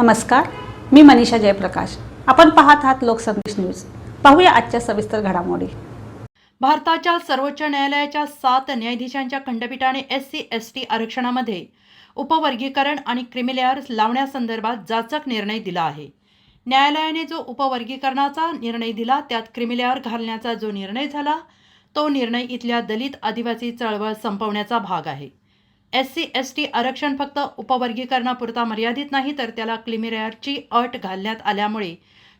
नमस्कार मी मनीषा जयप्रकाश. आपण पाहत आहात लोकसंदेश न्यूज. पाहूया आजच्या सविस्तर घडामोडी. भारताच्या सर्वोच्च न्यायालयाच्या सात न्यायाधीशांच्या खंडपीठाने एस सी एस टी आरक्षणामध्ये उपवर्गीकरण आणि क्रिमिलेअर्स लावण्यासंदर्भात जाचक निर्णय दिला आहे. न्यायालयाने जो उपवर्गीकरणाचा निर्णय दिला त्यात क्रिमिलेअर घालण्याचा जो निर्णय झाला तो निर्णय इथल्या दलित आदिवासी चळवळ संपवण्याचा भाग आहे. एस सी एस टी आरक्षण फक्त उपवर्गीकरणापुरता मर्यादित नाही तर त्याला क्लिमिलेअरची अट घालण्यात आल्यामुळे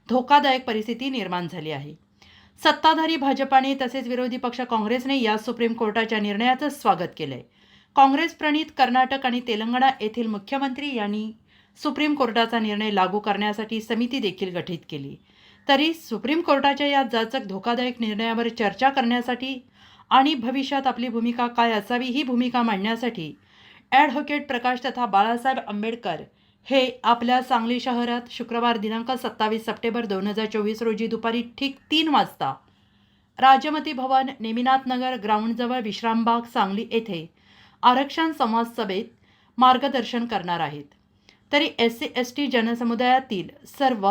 धोकादायक परिस्थिती निर्माण झाली आहे. सत्ताधारी भाजपाने तसेच विरोधी पक्ष काँग्रेसने या सुप्रीम कोर्टाच्या निर्णयाचं स्वागत केलं आहे काँग्रेस प्रणित कर्नाटक आणि तेलंगणा येथील मुख्यमंत्री यांनी सुप्रीम कोर्टाचा निर्णय लागू करण्यासाठी समिती देखील गठीत केली. तरी सुप्रीम कोर्टाच्या या जाचक धोकादायक निर्णयावर चर्चा करण्यासाठी आणि भविष्यात आपली भूमिका काय असावी ही भूमिका मांडण्यासाठी ॲडव्होकेट प्रकाश तथा बाळासाहेब आंबेडकर हे आपल्या सांगली शहरात शुक्रवार दिनांक सत्तावीस सप्टेंबर दोन हजार चोवीस रोजी दुपारी ठीक तीन वाजता राजमती भवन नेमिनाथ नगर ग्राउंडजवळ विश्रामबाग सांगली येथे आरक्षण संवाद सभेत मार्गदर्शन करणार आहेत. तरी एस सी एस टी जनसमुदायातील सर्व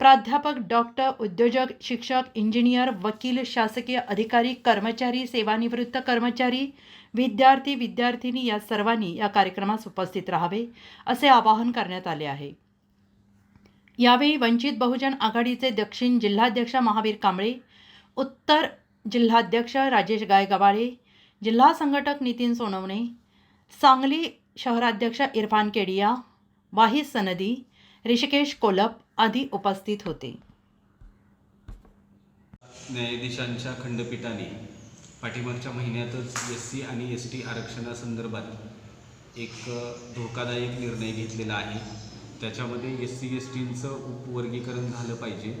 प्राध्यापक डॉक्टर उद्योजक शिक्षक इंजिनियर वकील शासकीय अधिकारी कर्मचारी सेवानिवृत्त कर्मचारी विद्यार्थी विद्यार्थिनी या सर्वांनी या कार्यक्रमास उपस्थित राहावे असे आवाहन करण्यात आले आहे. यावेळी वंचित बहुजन आघाडीचे दक्षिण जिल्हाध्यक्ष महावीर कांबळे उत्तर जिल्हाध्यक्ष राजेश गायगवाळे जिल्हा संघटक नितीन सोनवणे सांगली शहराध्यक्ष इरफान केडिया वाहिद सनदी ऋषिकेश कोलप आदी उपस्थित होते. न्यायाधीशांच्या खंडपीठाने पाठीमागच्या महिन्यातच एस सी आणि एस टी आरक्षणासंदर्भात एक धोकादायक निर्णय घेतलेला आहे. त्याच्यामध्ये एस सी एस टींचं उपवर्गीकरण झालं पाहिजे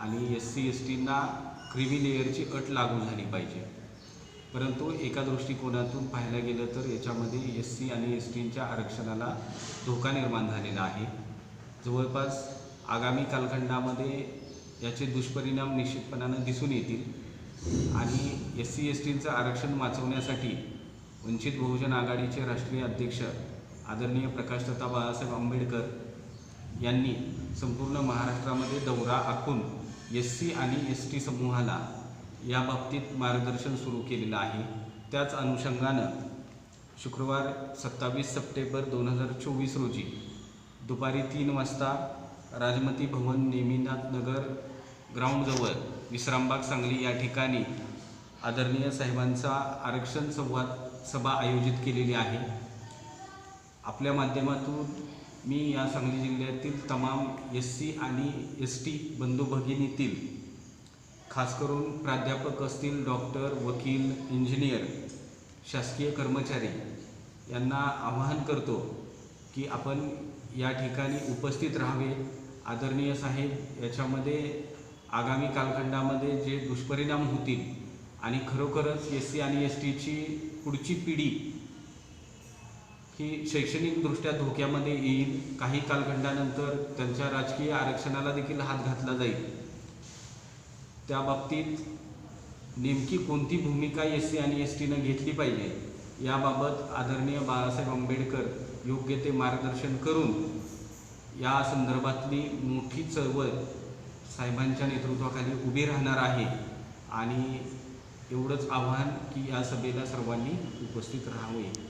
आणि एस सी एस टींना क्रिमी लेअरची अट लागू झाली पाहिजे. परंतु एका दृष्टिकोनातून पाहायला गेलं तर याच्यामध्ये एस सी आणि एस टींच्या आरक्षणाला धोका निर्माण झालेला आहे. जवळपास आगामी कालखंडामध्ये याचे दुष्परिणाम निश्चितपणानं दिसून येतील. आणि एस सी एस टीचं आरक्षण वाचवण्यासाठी वंचित बहुजन आघाडीचे राष्ट्रीय अध्यक्ष आदरणीय प्रकाशदत्ता बाळासाहेब आंबेडकर यांनी संपूर्ण महाराष्ट्रामध्ये दौरा आखून एस सी आणि एस टी समूहाला या बाबतीत मार्गदर्शन सुरू केलेलं आहे. त्याच अनुषंगानं शुक्रवार सत्तावीस सप्टेंबर दोन हजार चोवीस रोजी दुपारी तीन वाजता राजमती भवन नेमीनाथ नगर ग्राउंडजवळ विश्रामबाग सांगली या ठिकाणी आदरणीय साहेबांचा आरक्षण संवाद सभा आयोजित केलेली आहे. आपल्या माध्यमातून मी या सांगली जिल्ह्यातील तमाम एस सी आणि एस टी बंधू भगिनीतील खास करून प्राध्यापक असतील डॉक्टर वकील इंजिनियर शासकीय कर्मचारी यांना आवाहन करतो की आपण या ठिकाणी उपस्थित राहावे. आदरणीय साहेब याच्यामध्ये आगामी कालखंडामध्ये जे दुष्परिणाम होतील आणि खरोखरच एस सी आणि एस टीची पुढची पिढी ही शैक्षणिकदृष्ट्या धोक्यामध्ये येईल. काही कालखंडानंतर त्यांच्या राजकीय आरक्षणाला देखील हात घातला जाईल. त्या बाबतीत नेमकी कोणती भूमिका एस सी आणि एस टीनं घेतली पाहिजे याबाबत आदरणीय बाळासाहेब आंबेडकर योग्य ते मार्गदर्शन करून या संदर्भातली मोठी चळवळ साहेबांच्या नेतृत्वाखाली उभी राहणार आहे. आणि एवढंच आव्हान की या सभेला सर्वांनी उपस्थित राहावे.